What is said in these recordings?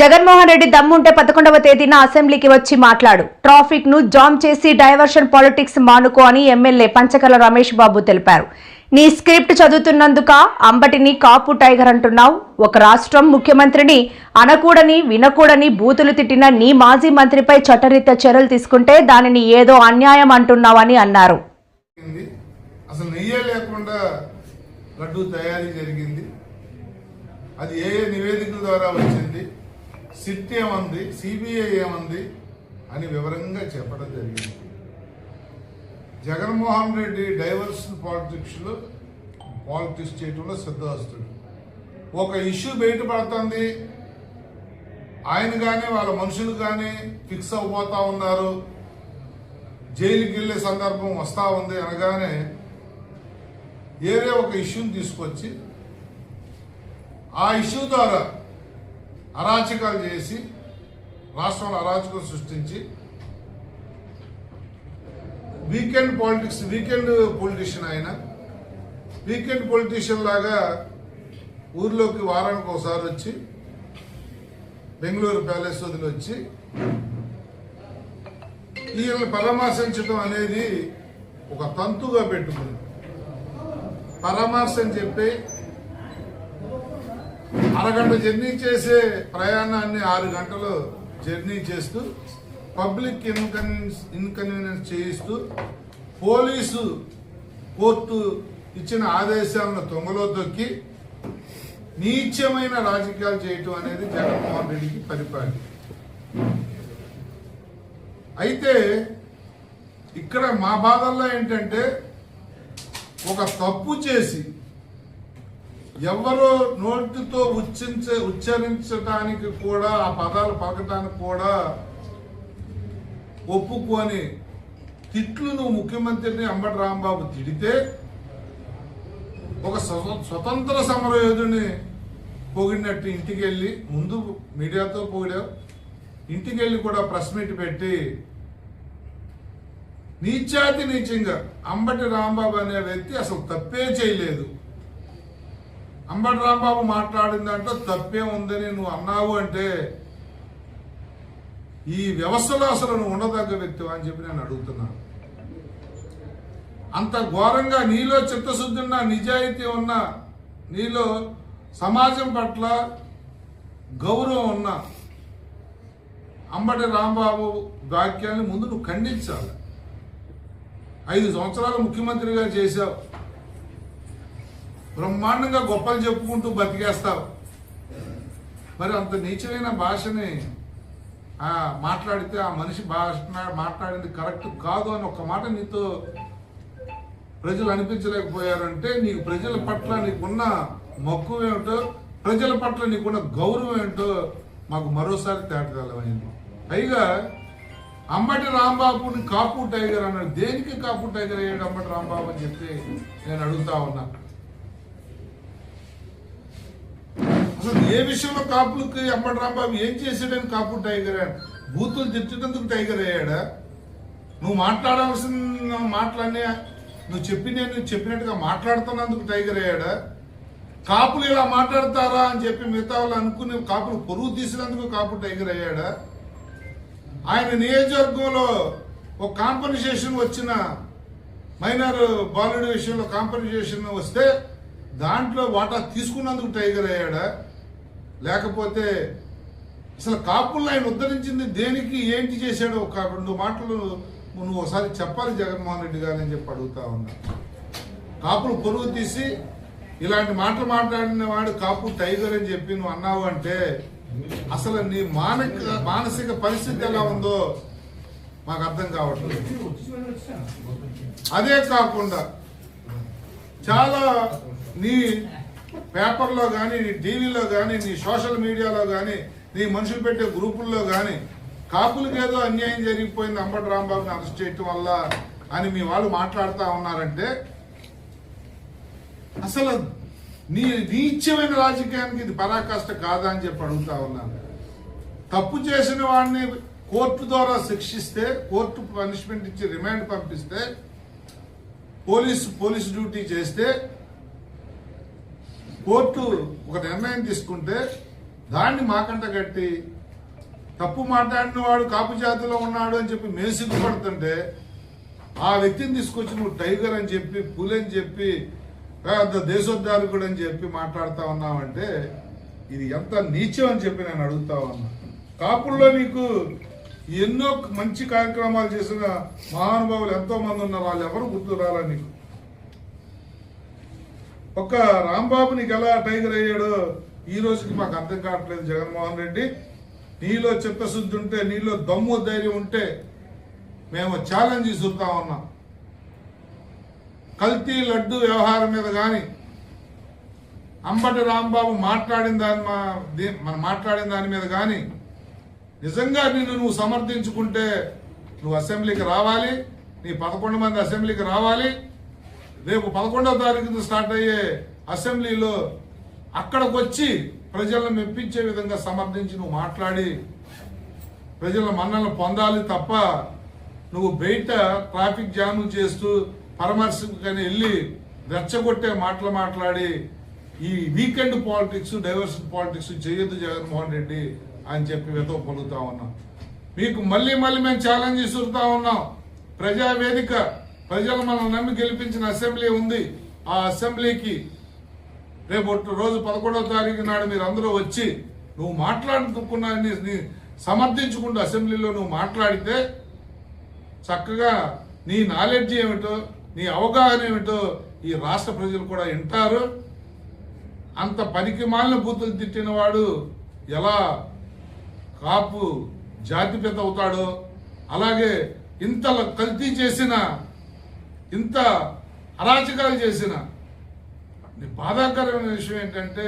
జగన్మోహన్ రెడ్డి దమ్ముంటే పదకొండవ తేదీన అసెంబ్లీకి వచ్చి మాట్లాడు. ట్రాఫిక్ను జామ్ చేసి డైవర్షన్ పాలిటిక్స్ మానుకో అని ఎమ్మెల్యే పంచకల రమేష్ బాబు తెలిపారు. నీ స్క్రిప్ట్ చదువుతున్నందుక అంబటిని కాపు టైగర్ అంటున్నావు. ఒక రాష్ట్రం ముఖ్యమంత్రిని అనకూడని వినకూడని బూతులు తిట్టిన నీ మాజీ మంత్రిపై చట్టరీత్యా చర్యలు తీసుకుంటే దానిని ఏదో అన్యాయం అంటున్నావని అన్నారు. అసలు లేకుండా లడ్డు తయారీ జరిగింది. అది ఏ నివేదికల ద్వారా వచ్చింది? సిట్ ఏమంది సిబిఐ ఏమంది అని వివరంగా చెప్పడం జరిగింది. జగన్మోహన్ రెడ్డి డైవర్షన్ పాలిటిక్స్లో పాలిటిక్స్ చేయడంలో సిద్ధాస్తుడు ఒక ఇష్యూ బయటపడుతుంది ఆయన కానీ వాళ్ళ మనుషులు కానీ ఫిక్స్ అవబోతా ఉన్నారు జైలుకి వెళ్ళే సందర్భం వస్తూ ఉంది అనగానే ఏరే ఒక ఇష్యూని తీసుకొచ్చి ఆ ఇష్యూ ద్వారా అరాచకాలు చేసి రాష్ట్రంలో అరాచకం సృష్టించి వీకెండ్ పాలిటిక్స్ వీకెండ్ పొలిటీషియన్ ఆయన. వీకెండ్ పొలిటీషియన్ లాగా ఊర్లోకి వారానికి ఒకసారి వచ్చి బెంగళూరు ప్యాలెస్ వదిలి వచ్చి ఈయనను పరామర్శించడం అనేది ఒక తంతుగా పెట్టుకుంది. పరామర్శం చెప్పే చెప్పి అరగంట జర్నీ చేసే ప్రయాణాన్ని ఆరు గంటలు జర్నీ చేస్తూ పబ్లిక్ ఇన్కన్వీనియన్స్ ఇన్కన్వీనియన్స్ చేయిస్తూ పోలీసు కోర్టు ఇచ్చిన ఆదేశాలను తొంగలో తొక్కి నీచమైన రాజకీయాలు చేయటం అనేది జగన్మోహన్ రెడ్డికి పరిపాలి అయితే ఇక్కడ మా బాధల్లో ఏంటంటే ఒక తప్పు చేసి ఎవరో నోటితో ఉచ్చరించ ఉచ్చరించడానికి కూడా ఆ పదాలు పలకటానికి కూడా ఒప్పుకొని తిట్లు నువ్వు ముఖ్యమంత్రిని అంబటి రాంబాబు తిడితే ఒక స్వతంత్ర సమరయోధుని పొగిడినట్టు ఇంటికి వెళ్ళి ముందు మీడియాతో పొగిడావు ఇంటికి వెళ్ళి కూడా ప్రెస్ మీట్ పెట్టి నీచాతి నీచంగా అంబటి రాంబాబు అనే వ్యక్తి అసలు తప్పే చేయలేదు. అంబటి రాంబాబు మాట్లాడిన దాంట్లో తప్పే ఉందని నువ్వు అన్నావు అంటే ఈ వ్యవస్థలో అసలు నువ్వు ఉండదగ్గ వ్యక్తి అని చెప్పి నేను అడుగుతున్నాను. అంత ఘోరంగా నీలో చిత్తశుద్ధి ఉన్న నిజాయితీ ఉన్న నీలో సమాజం పట్ల గౌరవం ఉన్న అంబటి రాంబాబు వాక్యాన్ని ముందు నువ్వు ఖండించాలి. ఐదు సంవత్సరాలు ముఖ్యమంత్రిగా చేశావు. బ్రహ్మాండంగా గొప్పలు చెప్పుకుంటూ బతికేస్తావు మరి అంత నీచమైన భాషని మాట్లాడితే ఆ మనిషి భాష మాట్లాడింది కరెక్ట్ కాదు అని ఒక మాట నీతో ప్రజలు అనిపించలేకపోయారంటే నీకు ప్రజల పట్ల నీకున్న మక్కువ ఏమిటో ప్రజల పట్ల నీకున్న గౌరవం ఏంటో మాకు మరోసారి తేటతెల్లమైంది పైగా అంబటి రాంబాబుని కాపు టైగర్ అన్నాడు. దేనికి కాపు టైగర్ అయ్యాడు అంబటి రాంబాబు అని చెప్పి నేను అడుగుతా ఉన్నా. అసలు ఏ విషయంలో కాపులకి అమ్మడి రాంబాబు ఏం చేసాడని కాపు టైగర్ బూతులు తిట్టేందుకు టైగర్ అయ్యాడా? నువ్వు మాట్లాడాల్సిన మాటలన్నీ నువ్వు చెప్పి నేను చెప్పినట్టుగా మాట్లాడుతున్నందుకు టైగర్ అయ్యాడా? కాపులు ఇలా మాట్లాడతారా అని చెప్పి మిగతా వాళ్ళు అనుకుని కాపులు పొరుగు తీసినందుకు కాపు టైగర్ అయ్యాడా? ఆయన నియోజకవర్గంలో ఒక కాంపెన్సేషన్ వచ్చిన మైనర్ బాలుడి విషయంలో కాంపెన్సేషన్ వస్తే దాంట్లో వాటా తీసుకున్నందుకు టైగర్ అయ్యాడా? లేకపోతే అసలు కాపుల్లో ఆయన ఉద్ధరించింది దేనికి ఏంటి చేశాడో ఒక రెండు మాటలు నువ్వు ఒకసారి చెప్పాలి జగన్మోహన్ రెడ్డి గారు అని చెప్పి అడుగుతా ఉన్నా. కాపులు పొరుగు తీసి ఇలాంటి మాటలు మాట్లాడిన వాడు కాపు టైగర్ అని చెప్పి నువ్వు అన్నావు అంటే అసలు నీ మానసిక మానసిక పరిస్థితి ఎలా ఉందో మాకు అర్థం కావట్లేదు. అదే కాకుండా చాలా నీ పేపర్లో కానీ నీ టీవీలో కానీ నీ సోషల్ మీడియాలో కానీ నీ మనుషులు పెట్టే గ్రూపుల్లో కానీ కాపులకి ఏదో అన్యాయం జరిగిపోయింది అంబటి రాంబాబుని అరెస్ట్ చేయటం వల్ల అని మీ వాళ్ళు మాట్లాడుతూ ఉన్నారంటే అసలు నీ నీచమైన రాజకీయానికి ఇది పరాకాష్ట కాదా అని చెప్పి అడుగుతా ఉన్నాను. తప్పు చేసిన వాడిని కోర్టు ద్వారా శిక్షిస్తే కోర్టు పనిష్మెంట్ ఇచ్చి రిమాండ్ పంపిస్తే పోలీసు పోలీసు డ్యూటీ చేస్తే కోర్టు ఒక నిర్ణయం తీసుకుంటే దాన్ని మాకంట కట్టి తప్పు మాట్లాడిన వాడు కాపు జాతిలో ఉన్నాడు అని చెప్పి మేము సిగ్గుపడుతుంటే ఆ వ్యక్తిని తీసుకొచ్చి నువ్వు టైగర్ అని చెప్పి పులి అని చెప్పి పెద్ద దేశోద్ధారకుడు అని చెప్పి మాట్లాడుతా ఉన్నావంటే ఇది ఎంత నీచం అని చెప్పి నేను అడుగుతా ఉన్నా. కాపుల్లో నీకు ఎన్నో మంచి కార్యక్రమాలు చేసిన మహానుభావులు ఎంతో మంది ఉన్నారు వాళ్ళు ఎవరు గుర్తు రాలా నీకు? ఒక్క రాంబాబు నీకు ఎలా టైగర్ అయ్యాడో. ఈ రోజుకి మాకు అర్థం కావట్లేదు జగన్మోహన్ రెడ్డి. నీలో చిత్తశుద్ధి ఉంటే నీలో దమ్ము ధైర్యం ఉంటే మేము ఛాలెంజ్ చూస్తా ఉన్నాం. కల్తీ లడ్డు వ్యవహారం మీద కానీ అంబటి రాంబాబు మాట్లాడిన దాని మా- ది- మనం మాట్లాడిన దాని మీద కానీ నిజంగా నిన్ను నువ్వు సమర్థించుకుంటే నువ్వు అసెంబ్లీకి రావాలి నీ పదకొండు మంది అసెంబ్లీకి రావాలి రేపు పదకొండవ తారీఖు స్టార్ట్ అయ్యే అసెంబ్లీలో అక్కడికి వచ్చి ప్రజలను మెప్పించే విధంగా సమర్థించి నువ్వు మాట్లాడి ప్రజల మన్నలు పొందాలి తప్ప నువ్వు బయట ట్రాఫిక్ జామ్ చేస్తూ పరామర్శకని వెళ్ళి రెచ్చగొట్టే మాటలు మాట్లాడి ఈ వీకెండ్ పాలిటిక్స్ డైవర్సిటీ పాలిటిక్స్ చేయొద్దు జగన్మోహన్ రెడ్డి అని చెప్పి వెతో పలుకుతా ఉన్నాం. మీకు మళ్ళీ మళ్ళీ మేము ఛాలెంజ్ ఇస్తుతా ఉన్నాం. ప్రజావేదిక ప్రజలు మనం నమ్మి గెలిపించిన అసెంబ్లీ ఉంది. ఆ అసెంబ్లీకి రేపు రోజు పదకొండవ తారీఖు నాడు మీరు అందరూ వచ్చి నువ్వు మాట్లాడుకున్నా సమర్థించుకుంటూ అసెంబ్లీలో నువ్వు మాట్లాడితే చక్కగా నీ నాలెడ్జ్ ఏమిటో నీ అవగాహన ఏమిటో ఈ రాష్ట్ర ప్రజలు కూడా వింటారు. అంత పనికి మాలిన బూతులు తిట్టిన వాడు ఎలా కాపు జాతిపిత అవుతాడో అలాగే ఇంత కల్తీ చేసిన ఇంత అరాచకాలు చేసిన. బాధాకరమైన విషయం ఏంటంటే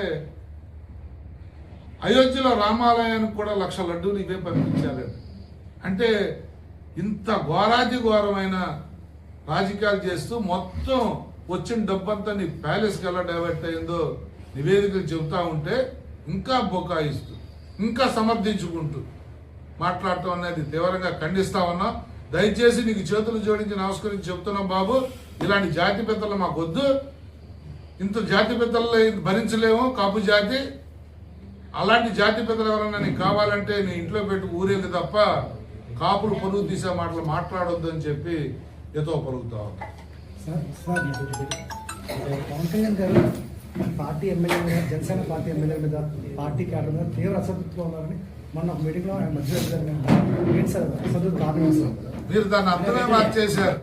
అయోధ్యలో రామాలయానికి కూడా లక్ష లడ్డూలు ఇవే పంపించాలి అంటే ఇంత ఘోరాది ఘోరమైన రాజకీయాలు చేస్తూ మొత్తం వచ్చిన డబ్బంతా నీ ప్యాలెస్కి ఎలా డైవర్ట్ అయిందో నివేదికలు చెబుతా ఉంటే ఇంకా బొకాయిస్తూ ఇంకా సమర్థించుకుంటూ మాట్లాడటం అనేది తీవ్రంగా ఖండిస్తా ఉన్నాం. దయచేసి నీకు చేతులు జోడించి నమస్కరించి చెప్తున్నాం బాబు. ఇలాంటి జాతి పెద్దలు మాకు వద్దు ఇంత జాతి పెద్దల్లో భరించలేము కాపు జాతి. అలాంటి జాతి పెద్దలు ఎవరన్నా నీకు కావాలంటే నీ ఇంట్లో పెట్టి ఊరేది తప్ప కాపులు పరుగు తీసే మాటలు మాట్లాడొద్దు అని చెప్పి ఎతో పలుకుతావు పవన్ కళ్యాణ్ గారు పార్టీ ఎమ్మెల్యే మీద జనసేన పార్టీ ఎమ్మెల్యే మీద పార్టీ క్యాడర్ మీద తీవ్ర అసంతృప్తిలో ఉన్నారని మొన్న ఒక మీటింగ్లో ఆయన మధ్య ఏంటి సార్ అసంతృప్తి కారణం సార్? మీరు దాన్ని అర్థమే మార్చేశారు.